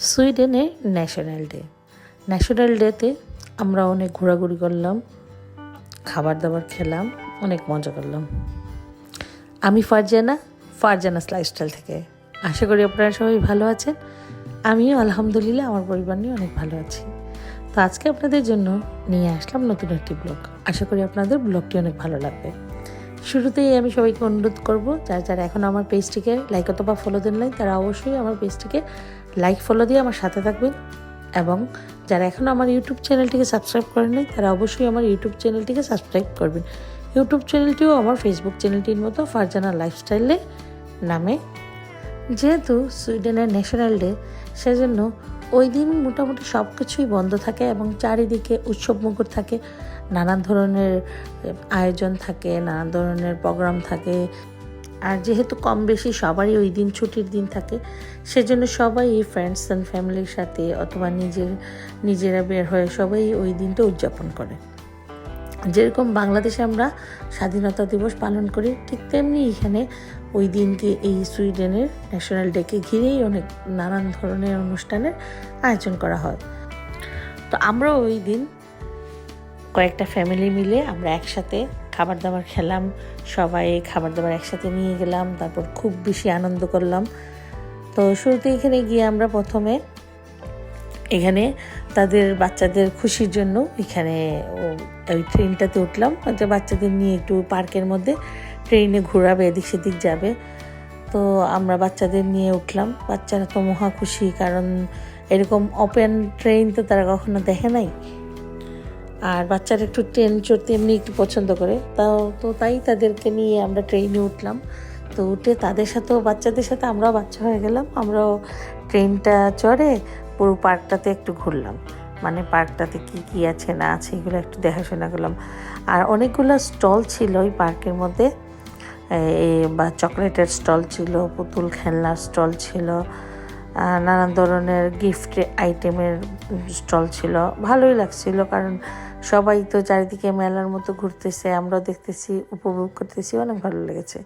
সুইডেনের national day. National ডেতে আমরা অনেক ঘোরাঘুরি করলাম খাবার দাবার খেলাম, অনেক মজা করলাম। আমি ফারজানা ফারজানা লাইফস্টাইল থেকে। আশা করি আপনারা সবাই ভালো আছেন। আমিও আলহামদুলিল্লাহ, আমার পরিবার নিয়ে অনেক ভালো আছি। তো আজকে আপনাদের জন্য নিয়ে আসলাম নতুন একটি ব্লগ আশা করি আপনাদের ব্লগটি অনেক ভালো লাগবে। শুরুতেই আমি সবাইকে অনুরোধ করব, যারা যারা এখন আমার পেজটিকে লাইক অথবা ফলো দেন নাই, তারা অবশ্যই আমার পেজটিকে লাইক ফলো দিয়ে আমার সাথে থাকবেন। এবং যারা এখনও আমার ইউটিউব চ্যানেলটিকে সাবস্ক্রাইব করেন তারা অবশ্যই আমার ইউটিউব চ্যানেলটিকে সাবস্ক্রাইব করবেন। ইউটিউব চ্যানেলটিও আমার ফেসবুক চ্যানেলটির মতো ফারজানা লাইফস্টাইলে নামে। যেহেতু সুইডেনের ন্যাশনাল ডে সেজন্য ওই দিন মোটামুটি সব কিছুই বন্ধ থাকে এবং চারিদিকে উৎসব মুখর থাকে। নানান ধরনের আয়োজন থাকে, নানান ধরনের প্রোগ্রাম থাকে। আর যেহেতু কম বেশি সবারই ওই দিন ছুটির দিন থাকে, সেজন্য সবাই এই ফ্রেন্ডস অ্যান্ড ফ্যামিলির সাথে অথবা নিজের, নিজেরা বের হয়ে সবাই ওই দিনটা উদযাপন করে। যেরকম বাংলাদেশে আমরা স্বাধীনতা দিবস পালন করি, ঠিক তেমনি এখানে ওই দিনকে এই সুইডেনের ন্যাশনাল ডেকে ঘিরেই অনেক নানান ধরনের অনুষ্ঠানের আয়োজন করা হয়। তো আমরা ওই দিন কয়েকটা ফ্যামিলি মিলে আমরা একসাথে খাবার দাবার খেলাম, সবাই খাবার দাবার একসাথে নিয়ে গেলাম, তারপর খুব বেশি আনন্দ করলাম। তো শুরুতে এখানে গিয়ে আমরা প্রথমে এখানে তাদের বাচ্চাদের খুশির জন্য এখানে ওই ট্রেনটাতে উঠলাম। যে বাচ্চাদের নিয়ে একটু পার্কের মধ্যে ট্রেনে ঘোরাবে, এদিক সেদিক যাবে। তো আমরা বাচ্চাদের নিয়ে উঠলাম। বাচ্চারা তো মহা খুশি, কারণ এরকম ওপেন ট্রেন তো তারা কখনো দেখে নাই। আর বাচ্চারা একটু ট্রেন চড়তে এমনি একটু পছন্দ করে। তাও তো তাই তাদেরকে নিয়ে আমরা ট্রেনে উঠলাম। তো উঠে তাদের সাথেও, বাচ্চাদের সাথে আমরাও বাচ্চা হয়ে গেলাম। আমরাও ট্রেনটা চড়ে পুরো পার্কটাতে একটু ঘুরলাম। মানে পার্কটাতে কি কি আছে, না আছে, এগুলো একটু দেখাশোনা করলাম। আর অনেকগুলো স্টল ছিল ওই পার্কের মধ্যে। বা চকলেটের স্টল ছিল, পুতুল খেলনার স্টল ছিল নানান ধরনের গিফট আইটেমের স্টল ছিল। ভালোই লাগছিল কারণ সবাই তো চারিদিকে মেলার মতো ঘুরতেছে, আমরাও দেখতেছি, উপভোগ করতেছি, অনেক ভালো লেগেছে।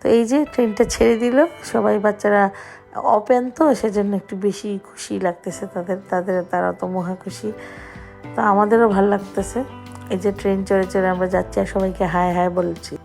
তো এই যে ট্রেনটা ছেড়ে দিল, সবাই বাচ্চারা অপেন তো সেজন্য একটু বেশি খুশি লাগতেছে তাদের তাদের তারা তো মহা খুশি। তো আমাদেরও ভালো লাগতেছে। এই যে ট্রেন চড়ে চড়ে আমরা যাচ্ছি আর সবাইকে হায় হায় বলছি।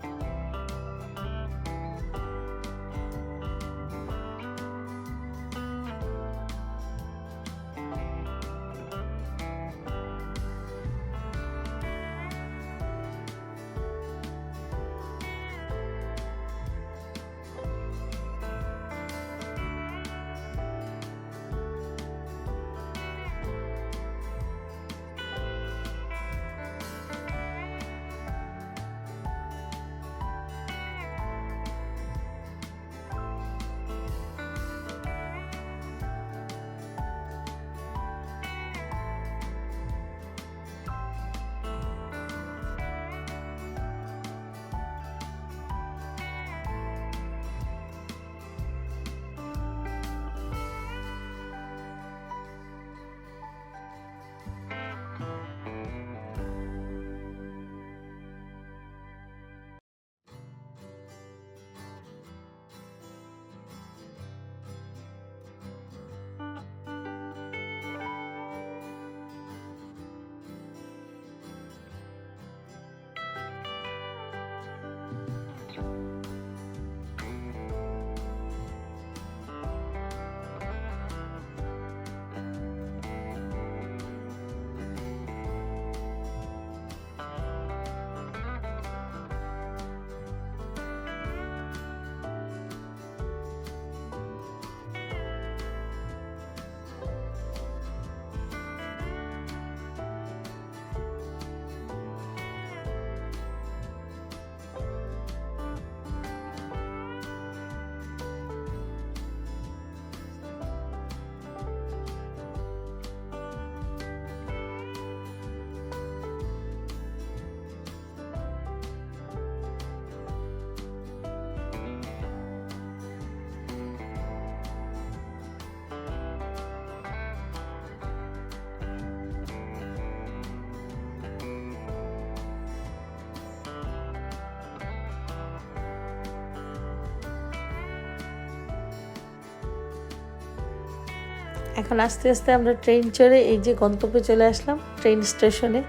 এখন আস্তে আস্তে আমরা ট্রেন চড়ে এই যে গন্তব্যে চলে আসলাম ট্রেন স্টেশনে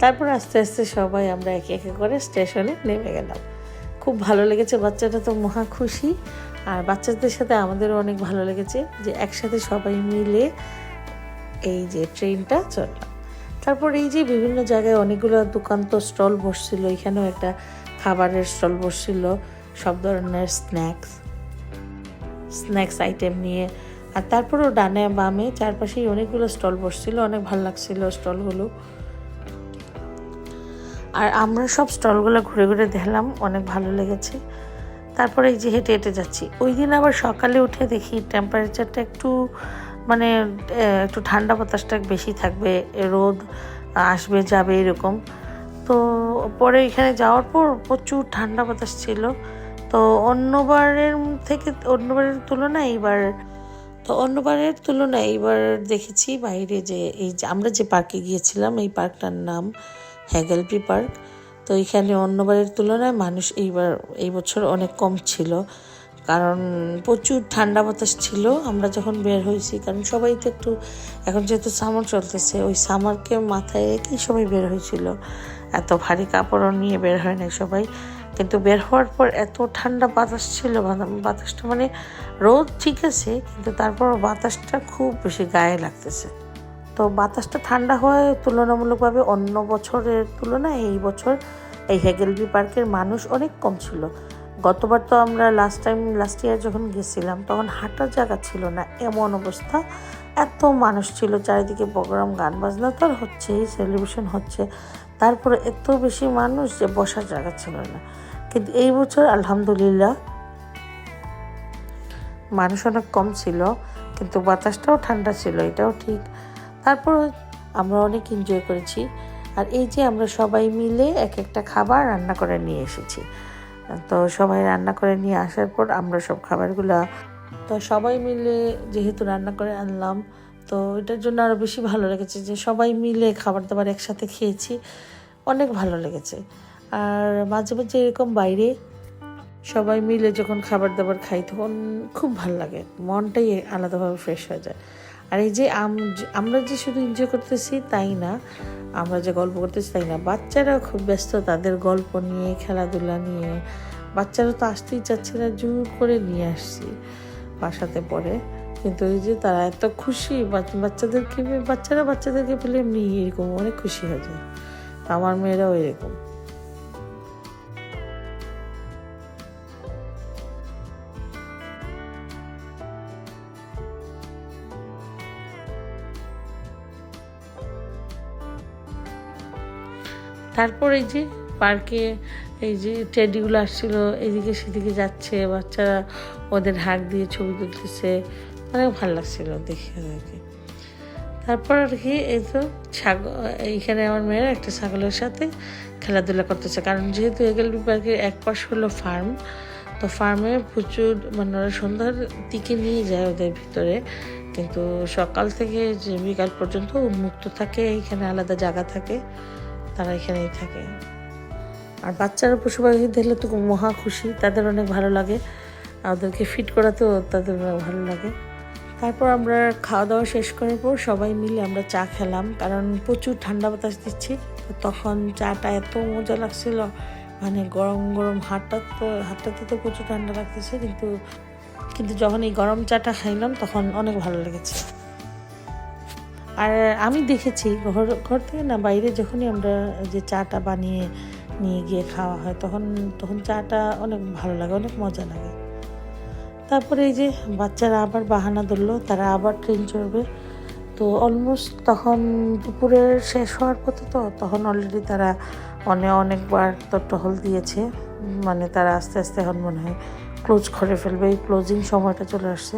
তারপর আস্তে আস্তে সবাই আমরা একে একে করে স্টেশনে নেমে গেলাম। খুব ভালো লেগেছে, বাচ্চাটা তো মহা খুশি। আর বাচ্চাদের সাথে আমাদেরও অনেক ভালো লেগেছে যে একসাথে সবাই মিলে এই যে ট্রেনটা চললাম তারপর এই যে বিভিন্ন জায়গায় অনেকগুলো দোকান তো স্টল বসছিল, এখানেও একটা খাবারের স্টল বসছিল, সব ধরনের স্ন্যাক্স স্ন্যাক্স আইটেম নিয়ে আর তারপরও ডানে বামে চারপাশেই অনেকগুলো স্টল বসছিল, অনেক ভালো লাগছিল স্টলগুলো। আর আমরা সব স্টলগুলো ঘুরে ঘুরে দেখলাম, অনেক ভালো লেগেছে। তারপরে এই যে হেঁটে হেঁটে যাচ্ছি। ওই দিন আবার সকালে উঠে দেখি টেম্পারেচারটা একটু মানে একটু ঠান্ডা বাতাসটা বেশি থাকবে রোদ আসবে, যাবে এরকম। তো পরে এখানে যাওয়ার পর প্রচুর ঠান্ডা বাতাস ছিল। তো অন্যবারের থেকে, অন্যবারের তুলনায় এইবার তো অন্যবারের তুলনায় এইবার দেখেছি বাইরে যে এই আমরা যে পার্কে গিয়েছিলাম, এই পার্কটার নাম হ্যাগেলপি পার্ক। তো এখানে অন্যবারের তুলনায় মানুষ এইবার, এই বছর অনেক কম ছিল। কারণ প্রচুর ঠান্ডা বাতাস ছিল, আমরা যখন বের হয়েছি, কারণ সবাই তো একটু, এখন যেহেতু সামার চলতেছে, ওই সামারকে মাথায় রেখেই সবাই বের হয়েছিল। এত ভারী কাপড়ও নিয়ে বের হয় নাই সবাই। কিন্তু বের হওয়ার পর এত ঠান্ডা বাতাস ছিল বাতা- বাতাসটা মানে রোদ ঠিক আছে, কিন্তু তারপর বাতাসটা খুব বেশি গায়ে লাগতেছে। তো বাতাসটা ঠান্ডা হওয়ায় তুলনামূলকভাবে অন্য বছরের তুলনায় এই বছর এই হেগেলবি পার্কের মানুষ অনেক কম ছিল। গতবার তো আমরা লাস্ট টাইম লাস্ট ইয়ার যখন গেছিলাম, তখন হাঁটার জায়গা ছিল না, এমন অবস্থা। এত মানুষ ছিল, চারিদিকে প্রোগ্রাম, গান বাজনা তো হচ্ছেই সেলিব্রেশন হচ্ছে। তারপরে এত বেশি মানুষ যে বসার জায়গা ছিল না। কিন্তু এই বছর আলহামদুলিল্লাহ মানুষ অনেক কম ছিল, কিন্তু বাতাসটাও ঠান্ডা ছিল, এটাও ঠিক। তারপর আমরা অনেক এনজয় করেছি। আর এই যে আমরা সবাই মিলে এক একটা খাবার রান্না করে নিয়ে এসেছি। তো সবাই রান্না করে নিয়ে আসার পর আমরা সব খাবারগুলো তো সবাই মিলে যেহেতু রান্না করে আনলাম, তো এটার জন্য আরও বেশি ভালো লেগেছে যে সবাই মিলে খাবার দাবার একসাথে খেয়েছি, অনেক ভালো লেগেছে। আর মাঝে মাঝে এরকম বাইরে সবাই মিলে যখন খাবার দাবার খাই, তখন খুব ভালো লাগে। মনটাই আলাদাভাবে ফ্রেশ হয়ে যায়। আর এই যে আমরা যে শুধু এনজয় করতেছি তাই না, আমরা যে গল্প করতেছি তাই না, বাচ্চারা খুব ব্যস্ত, তাদের গল্প নিয়ে, খেলাধুলা নিয়ে, বাচ্চারা তো আসতেই চাচ্ছে না, জোর করে নিয়ে আসছি বাসাতে পড়ে কিন্তু ওই যে তারা এত খুশি বাচ- বাচ্চাদেরকে, বাচ্চারা বাচ্চাদেরকে পেলে এমনি এরকম অনেক খুশি হয়ে যায়। আমার মেয়েরাও এরকম। তারপর এই যে পার্কে এই যে টেডিগুলো আসছিল, এদিকে সেদিকে যাচ্ছে, বাচ্চারা ওদের হাক দিয়ে ছবি তুলতেছে। অনেক ভালো লাগছিল দেখে ওদেরকে তারপর আর কি, এই তো ছাগল এইখানে আমার মেয়েরা একটা ছাগলের সাথে খেলাধুলা করতেছে। কারণ যেহেতু এগেলবি পার্কের এক পাশ হলো ফার্ম, তো ফার্মে প্রচুর মানে ওরা সন্ধ্যার দিকে নিয়ে যায় ওদের ভিতরে। কিন্তু সকাল থেকে যে বিকাল পর্যন্ত উন্মুক্ত থাকে, এইখানে আলাদা জায়গা থাকে। তারা এখানেই থাকে। আর বাচ্চারা পশু পাখি দেখলে তো মহা খুশি, তাদের অনেক ভালো লাগে। ওদেরকে ফিট করাতেও তাদের ভালো লাগে। তারপর আমরা খাওয়া দাওয়া শেষ করার পর সবাই মিলে আমরা চা খেলাম, কারণ প্রচুর ঠান্ডা বাতাস দিচ্ছে। তখন চাটা এত মজা লাগছিল মানে গরম গরম হাতটা তো, হাতটাতে তো প্রচুর ঠান্ডা লাগতেছে, কিন্তু কিন্তু যখন এই গরম চাটা খাইলাম তখন অনেক ভালো লেগেছে। আর আমি দেখেছি, ঘর ঘর থেকে না বাইরে যখনই আমরা যে চাটা বানিয়ে নিয়ে গিয়ে খাওয়া হয়, তখন তখন চাটা অনেক ভালো লাগে, অনেক মজা লাগে। তারপরে এই যে বাচ্চারা আবার বাহানা ধরলো, তারা আবার ট্রেন চড়বে। তো অলমোস্ট তখন দুপুরের শেষ হওয়ার পথে তো, তখন অলরেডি তারা অনেক অনেকবার তো টহল দিয়েছে। মানে তারা আস্তে আস্তে এখন মনে হয় ক্লোজ করে ফেলবে, এই ক্লোজিং সময়টা চলে আসছে।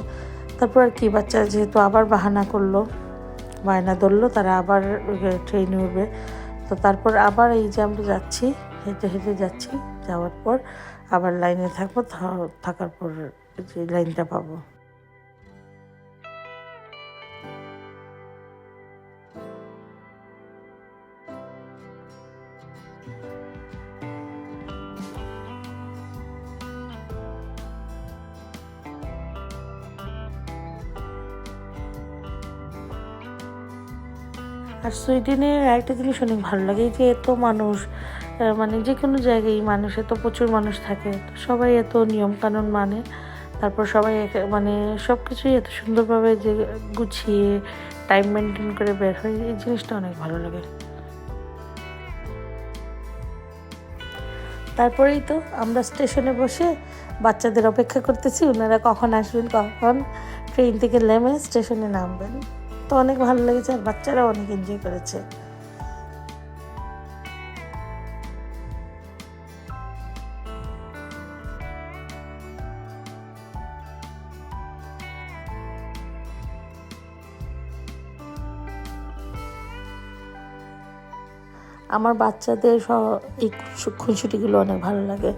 তারপর আর কি বাচ্চা যেহেতু আবার বাহানা করল বায়না ধরলো, তারা আবার ট্রেনে উঠবে। তো তারপর আবার এই যে আমরা যাচ্ছি, হেঁটে হেঁটে যাচ্ছি, যাওয়ার পর আবার লাইনে থাকব থাকার পর যে লাইনটা পাবো। সুইডেনের আরেকটা জিনিস অনেক ভালো লাগে যে এত মানুষ মানে যে কোনো জায়গায় মানুষ, এত প্রচুর মানুষ থাকে। তো সবাই এত নিয়মকানুন মানে তারপর সবাই মানে সব কিছুই এত সুন্দরভাবে যে গুছিয়ে টাইম মেনটেন করে বের হয়, এই জিনিসটা অনেক ভালো লাগে। তারপরেই তো আমরা স্টেশনে বসে বাচ্চাদের অপেক্ষা করতেছি, ওনারা কখন আসবেন, কখন? ট্রেন থেকে নেমে স্টেশনে নামবেন। তো অনেক ভালো লেগেছে আর বাচ্চারাও অনেক এনজয় করেছে। আমার বাচ্চাদের এই খুনসুটিগুলো অনেক ভালো লাগে।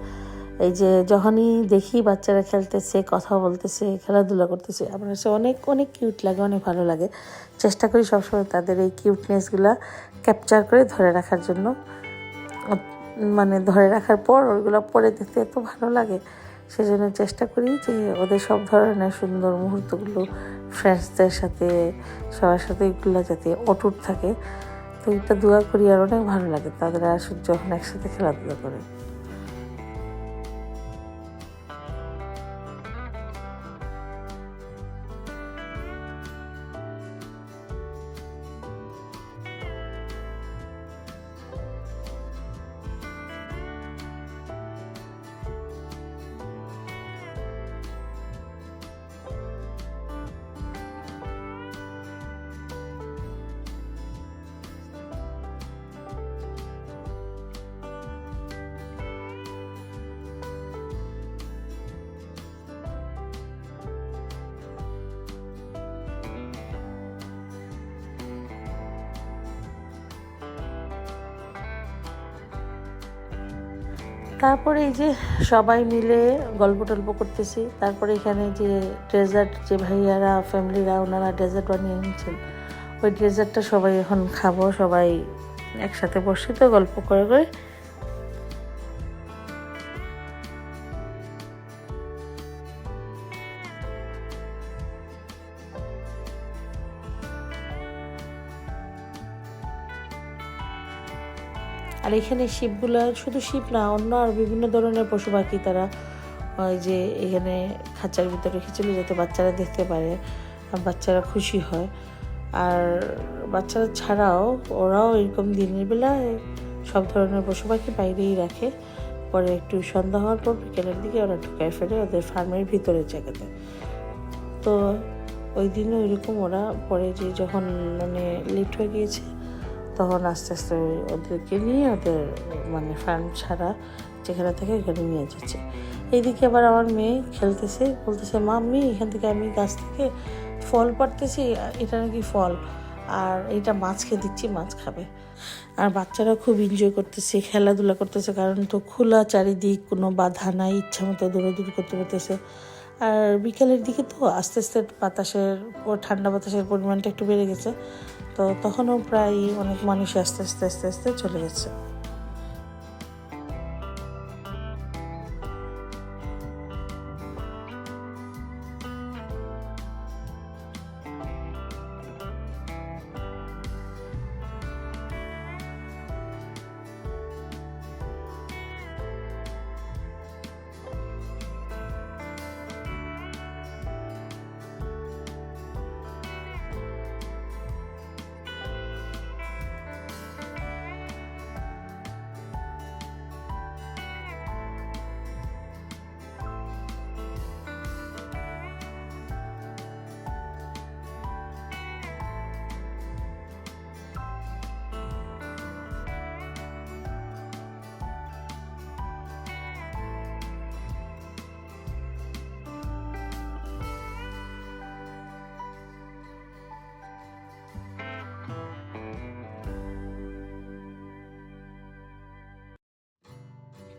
এই যে যখনই দেখি বাচ্চারা খেলতেছে, কথা বলতেছে, খেলাধুলা করতেছে, আমার কাছে অনেক অনেক কিউট লাগে, অনেক ভালো লাগে। চেষ্টা করি সবসময় তাদের এই কিউটনেসগুলো ক্যাপচার করে ধরে রাখার জন্য। মানে ধরে রাখার পর ওইগুলো পরে দেখতে এত ভালো লাগে। সেজন্য চেষ্টা করি যে ওদের সব ধরনের সুন্দর মুহূর্তগুলো ফ্রেন্ডসদের সাথে, সবার সাথে এগুলো যাতে অটুট থাকে। তো এটা দোয়া করি আর অনেক ভালো লাগে তাদের আর যখন একসাথে খেলাধুলা করে। তারপরে এই যে সবাই মিলে গল্প টল্প করতেছি। তারপরে এখানে যে ডেজার্ট যে ভাইয়ারা, ফ্যামিলিরা, ওনারা ডেজার্ট বানিয়ে এনেছেন ওই ডেজার্টটা সবাই এখন খাব, সবাই একসাথে বসে তো গল্প করে করে আর এখানে শিপগুলা শুধু শিপ না, অন্য আর বিভিন্ন ধরনের পশু পাখি তারা, ওই যে এখানে খাঁচার ভিতরে রেখে চলে যাতে বাচ্চারা দেখতে পারে বাচ্চারা খুশি হয়। আর বাচ্চারা ছাড়াও ওরাও এরকম দিনের বেলায় সব ধরনের পশু পাখি বাইরেই রাখে। পরে একটু সন্ধ্যা হওয়ার পর বিকেলের দিকে ওরা ঢুকায় ফেলে ওদের ফার্মের ভিতরের জায়গাতে। তো ওই দিনও ওইরকম ওরা পরে যে যখন মানে লেট হয়ে গিয়েছে তখন আস্তে আস্তে ওদেরকে নিয়ে ওদের মানে ফার্ম ছাড়া যেখানে থেকে এখানে নিয়ে যাচ্ছে। এইদিকে আবার আমার মেয়ে খেলতেছে, বলতেছে, মাম্মি, এখান থেকে আমি গাছ থেকে ফল পাড়তেছি, এটা নাকি ফল? আর এটা মাছকে দিচ্ছি, মাছ খাবে। আর বাচ্চারা খুব এনজয় করতেছে, খেলাধুলা করতেছে, কারণ তো খোলা চারিদিক, কোনো বাধা নাই, ইচ্ছা মতো দৌড়াদৌড়ি করতে পারতেছে। আর বিকেলের দিকে তো আস্তে আস্তে বাতাসের ঠান্ডা বাতাসের পরিমাণটা একটু বেড়ে গেছে। তো তখনও প্রায় অনেক মানুষ আস্তে আস্তে আস্তে আস্তে চলে গেছে।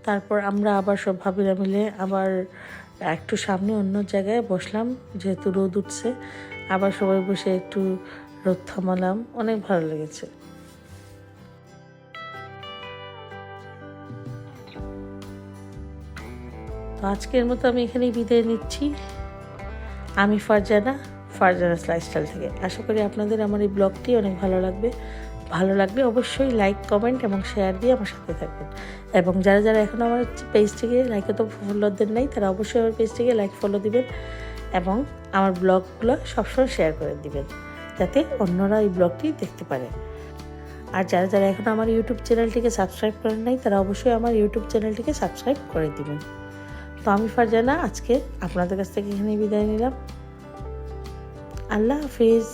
তারপর আমরা আবার সব ভাবিরা মিলে আবার একটু সামনে অন্য জায়গায় বসলাম, যেহেতু রোদ উঠছে। আবার সবাই বসে একটু রোদ থামালাম। অনেক ভালো লেগেছে। তো আজকের মতো আমি এখানেই বিদায় নিচ্ছি। আমি ফারজানা ফারজানা লাইফস্টাইল থেকে। আশা করি আপনাদের আমার এই ব্লগটি অনেক ভালো লাগবে। ভালো লাগলে অবশ্যই লাইক কমেন্ট এবং শেয়ার দিয়ে আমার সাথে থাকবেন। এবং যারা যারা এখন আমার পেজটিকে লাইক তো ফলো দেন নাই, তারা অবশ্যই আমার পেজটিকে লাইক ফলো দিবেন এবং আমার ব্লগগুলো সবসময় শেয়ার করে দিবেন, যাতে অন্যরা এই ব্লগটি দেখতে পারে। আর যারা যারা এখন আমার ইউটিউব চ্যানেলটিকে সাবস্ক্রাইব করেন নাই, তারা অবশ্যই আমার ইউটিউব চ্যানেলটিকে সাবস্ক্রাইব করে দিবেন। তো আমি ফারজানা, আজকে আপনাদের কাছ থেকে এখানে বিদায় নিলাম। আল্লাহ হাফিজ।